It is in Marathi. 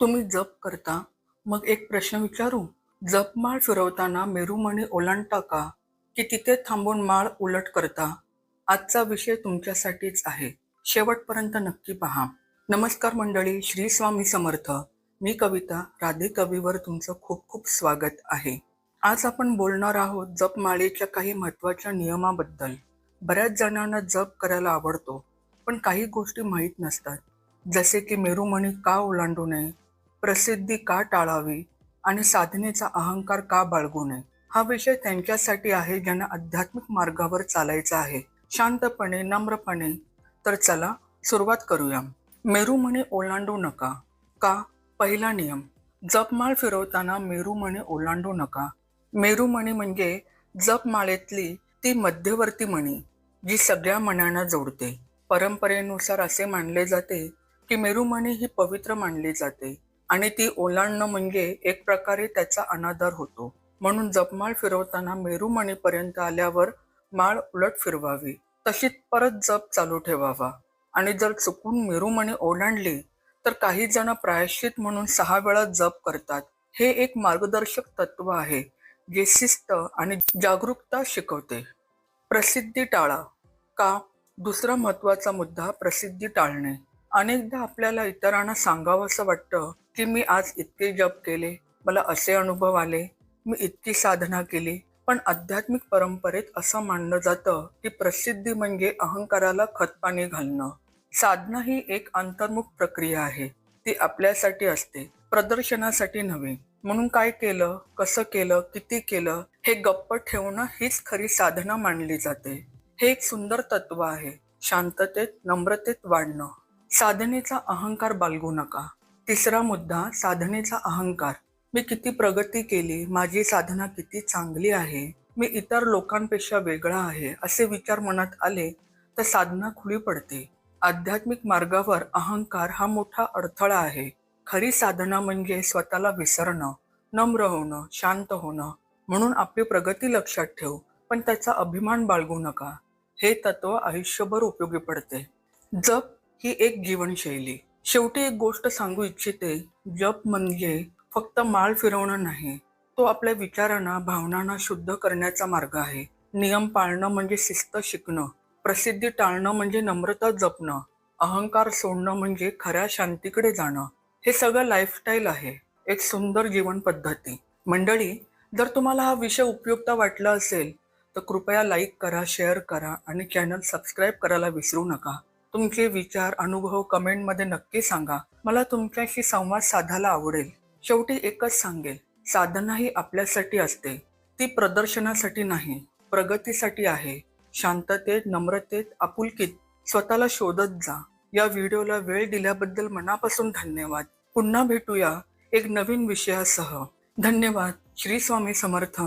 तुम्ही जप करता मग एक प्रश्न विचारू. जपमाळ फिरवताना मेरुमणी ओलांडता का? की तिथे थांबून माळ उलट करता? आजचा विषय तुमच्यासाठीच आहे. शेवटपर्यंत नक्की पहा. नमस्कार मंडळी श्री स्वामी समर्थ. मी कविता राधे कवीवर तुमचं खूप खूप स्वागत आहे. आज आपण बोलणार आहोत जपमाळेच्या काही महत्त्वाच्या नियमाबद्दल. बऱ्याच जणांना जप करायला आवडतो पण काही गोष्टी माहीत नसतात. जसे की मेरुमणी का ओलांडू नये? प्रसिद्धी का टाळावी आणि साधनेचा अहंकार का बाळगू नये? हा विषय त्यांच्यासाठी आहे ज्यांना आध्यात्मिक मार्गावर चालायचा आहे. शांतपणे नम्रपणे. तर चला सुरुवात करूया. मेरुमणी ओलांडू नका. का? पहिला नियम. जपमाळ फिरवताना मेरुमणी ओलांडू नका. मेरुमणी म्हणजे जपमाळेतली ती मध्यवर्ती मणी जी सगळ्या मण्यांना जोडते. परंपरेनुसार असे मानले जाते की मेरुमणी ही पवित्र मानली जाते. आणि ती ओलांडणं म्हणजे एक प्रकारे त्याचा अनादर होतो. म्हणून जपमाळ फिरवताना मेरुमणीपर्यंत आल्यावर माळ उलट फिरवावी. तशीच परत जप चालू ठेवावा. आणि जर चुकून मेरुमणी ओलांडली तर काही जण प्रायश्चित म्हणून सहा वेळा जप करतात. हे एक मार्गदर्शक तत्व आहे जे शिस्त आणि जागरूकता शिकवते. प्रसिद्धी टाळा. का? दुसरा महत्त्वाचा मुद्दा प्रसिद्धी टाळणे. अनेकदा आपल्याला इतरांना सांगावंसं वाटतं की मी आज इतके जप केले मला असे अनुभव आले मी इतकी साधना केली. पण आध्यात्मिक परंपरेत असं मानलं जातं की प्रसिद्धी म्हणजे अहंकाराला खतपाणी घालणं. साधना ही एक अंतर्मुख प्रक्रिया आहे. ती आपल्यासाठी असते प्रदर्शनासाठी नव्हे. म्हणून काय केलं कसं केलं किती केलं हे गप्प ठेवणं हीच खरी साधना मानली जाते. हे एक सुंदर तत्व आहे शांततेत नम्रतेत वाढणं. साधनेचा अहंकार बाळगू नका. तिसरा मुद्दा साधनेचा अहंकार. मी किती प्रगती केली माझी साधना किती चांगली आहे मी इतर लोकांपेक्षा वेगळा आहे असे विचार मनात आले तर साधना खुली पडते. आध्यात्मिक मार्गावर अहंकार हा मोठा अडथळा आहे. खरी साधना म्हणजे स्वतःला विसरणं नम्र होणं शांत होणं म्हणून आपली प्रगती लक्षात ठेव पण त्याचा अभिमान बाळगू नका. हे तत्व आयुष्यभर उपयोगी पडते. जप ही एक जीवनशैली. शेवटी एक गोष्ट सांगू इच्छिते. जप म्हणजे फक्त माळ फिरवणं नाही तो आपल्या विचारांना भावनांना शुद्ध करण्याचा मार्ग आहे. नियम पाळणं म्हणजे शिस्त शिकणं प्रसिद्धी टाळणं म्हणजे नम्रता जपणं अहंकार सोडणं म्हणजे खऱ्या शांतीकडे जाणं. हे सगळं लाईफस्टाईल आहे एक सुंदर जीवन पद्धती. मंडळी जर तुम्हाला हा विषय उपयुक्त वाटला असेल तर कृपया लाईक करा शेअर करा आणि चॅनल सबस्क्राईब करायला विसरू नका. तुमचे विचार अनुभव कमेंटमध्ये नक्की सांगा. मला तुमच्याशी संवाद साधायला आवडेल. शेवटी एकच सांगेल साधना ही आपल्यासाठी असते. ती प्रदर्शनासाठी नाही प्रगतीसाठी आहे. शांततेत नम्रतेत आपुलकीत स्वतःला शोधत जा. या व्हिडिओला वेळ दिल्याबद्दल मनापासून धन्यवाद. पुन्हा भेटूया एक नवीन विषयासह. धन्यवाद. श्री स्वामी समर्थ.